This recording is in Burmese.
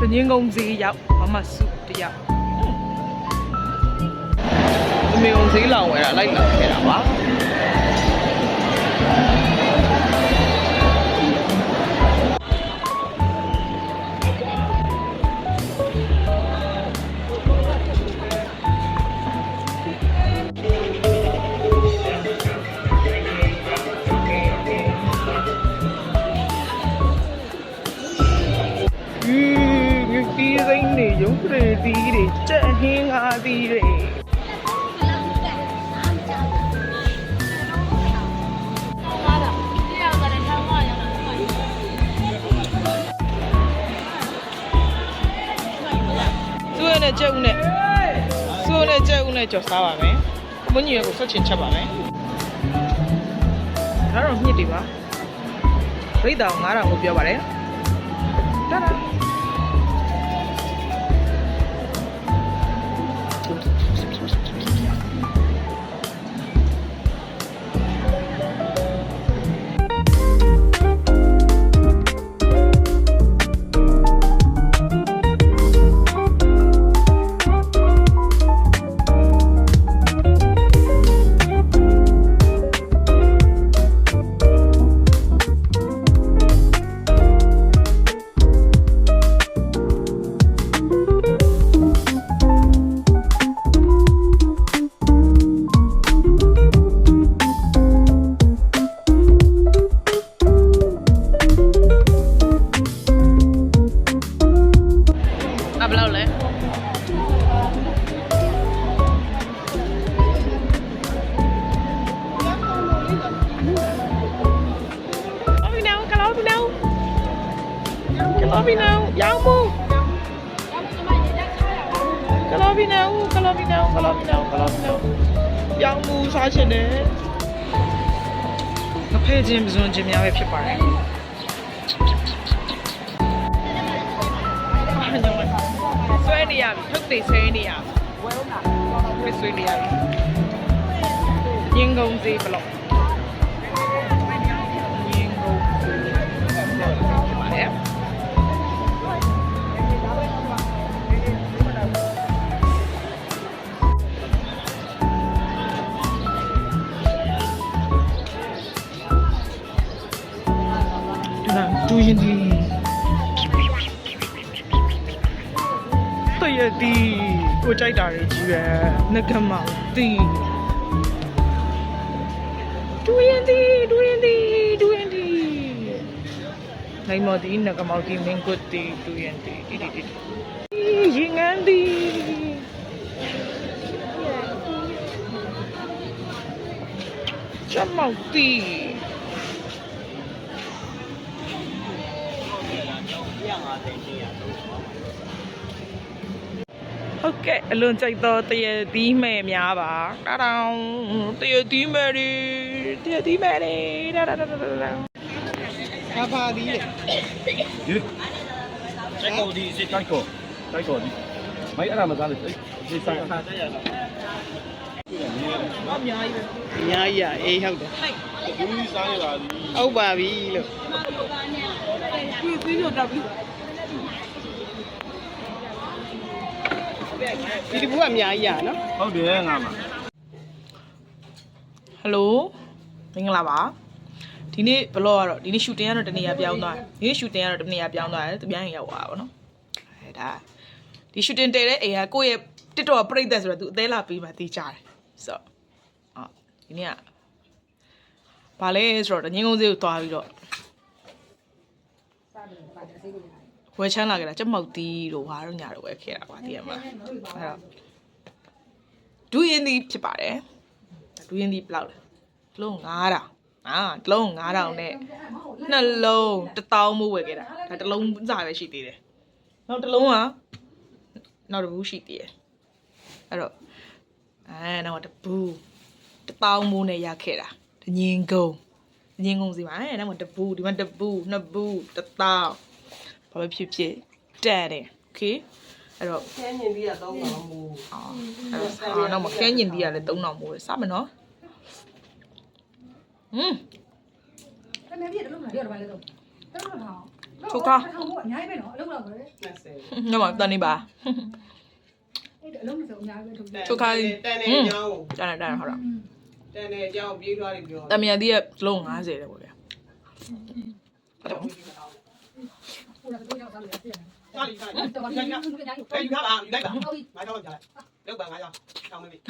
တငင်းကုန်းဈေးရောက်မမစုတယောက်အမေုံဈေးလောင်ဝယ် ရုပ်တွေတီးတွေကြက်ဟင်းကားတီးတွေစွဲနဲ့ကြက်ဦးနဲ့စွဲနဲ့ကြက်ဦးနဲ့ကြော်စားပါမယ်။ဘုန်းကြီးရဲ့ကိုဆွတ်ချင်ချက်ပါမယ်။ဒါတော့မြစ်တွေပါ။ရိတ်တောင်9000ကိုပြောပါတယ်။တာဒါ ကလောဘီနောရောင်းမူကလောဘီနောကလောဘီနောကလောဘီနောကလောဘီနောရောင်းမူစားချင်တယ်။ငဖဲချင်းပဇွန်ချင်းများပဲဖြစ်ပါတယ်။ဆွဲနေရပြီထုတ်သိဆွဲနေရပြီဆွဲနေရပြီရင်းကုန်စေးဘလော့ ဒီလားဒူရင်ဒီတရတီကိုကြိုက်တာတွေကြီးပဲငကမောင်တီဒူရင်ဒီဒူရင်ဒီဒူရင်ဒီနိုင်မော်ဒီငကမောင်တီမင်းကုတ်တီဒူရင်ဒီတီတီတီရင်ငန်းဒီချက် မောင်တီဟုတ်ကဲ့အလွန်ကြိုက်တော့တရသီးမဲ့များပါတာတောင်တရသီးမဲ့တွေတရသီးမဲ့တွေတာတာတာတာတာဘာပါသည်လေဒီစိုက်ကောဒီစိတ်ကိုက်ကောစိုက်ကောဒီမိုက်အဲ့ဒါမစားလို့ဒီဆိုင်အခါတက်ရတော့အများကြီးပဲအများကြီးอ่ะအေးဟုတ်တယ်ဘူးစားရပါသည်ဟုတ်ပါပြီလို့ပြီးပြီးတော့တ ဒီတပူကအများကြီးอ่ะနော်ဟုတ်တယ်ငါမှာဟယ်လိုမင်္ဂလာပါဒီနေ့ဘလော့ကတော့ဒီနေ့ရှူတင်ကတော့တနေရာပြောင်းသွားတယ်ဒီနေ့ရှူတင်ကတော့တနေရာပြောင်းသွားတယ်တပြိုင်ရောက်သွားတာပေါ့နော်အဲဒါဒီရှူတင်တည်တဲ့အိမ်ကကိုယ့်ရဲ့တစ်တော်ပြိသက်ဆိုတော့သူအသေးလာပေးမှသိကြတယ်ဆိုတော့အော်ဒီနေ့ကဘာလဲဆိုတော့ငင်းကုန်းစေးကိုသွားပြီးတော့ ဝယ်ချမ်းလာကြတာကြက်မောက်တီးတို့ဘာတို့ညာတို့ဝယ်ခဲ့တာပါတည်ရမှာအဲ့တော့ဒူးရင်ဒီဖြစ်ပါတယ်ဒူးရင်ဒီဘယ်လောက်လဲတစ်လုံး9000အာတစ်လုံး9000နဲ့နှလုံး1000မိုးဝယ်ခဲ့တာဒါတစ်လုံးစားပဲရှိသေးတယ်နောက်တစ်လုံးကနောက်တစ်ဘူးရှိသေးတယ်အဲ့တော့အဲနောက်ကတစ်ဘူး1000မိုးနဲ့ရခဲ့တာဒညင်ကုန်းဒညင်ကုန်းစီပါအဲနောက်မှာတစ်ဘူးဒီမှာတစ်ဘူးနှစ်ဘူး1000 ဘာပဲဖြစ်ဖြစ်တက်တယ်โอเคအဲ့တော့ ဆင်းမြင်ပြီးတော့သုံးပါမူ အာအဲ့တော့အာနောက်မှာခဲညင်တီးရလဲ3000မိုးပဲစမယ်နော်ဟွန်း တမန်ပြည့်တလုံးမှာပြောတော့ပါလေတော့တလုံးမှာ ထိုကား ထောင်ဖို့အများကြီးပဲနော်အလုပ်လောက်ပဲ 20 ညမတန်နေပါ အဲ့အလုပ်မဆိုအများကြီးပဲထုတ်တယ် ထိုကား တန်နေကြောင်း တန်တယ်တန်တယ်ဟုတ်လား တန်နေကြောင်းပြေးသွားတယ်ပြော တမန်တီးရဲ့လုံး90တဲ့ပေါ့ဗျာဟုတ်တယ် ဟို ကတော့ရောက်သားလို့ပြရတယ်စားလိစားလိတော်တော်ကြီးကြီးကြီးကြီးအဲ့ယူထားပါယူလိုက်ပါဟုတ်ပြီငါကြောင်းကြလိုက်လောက်ပါငါကြောင်းတောင်းမေး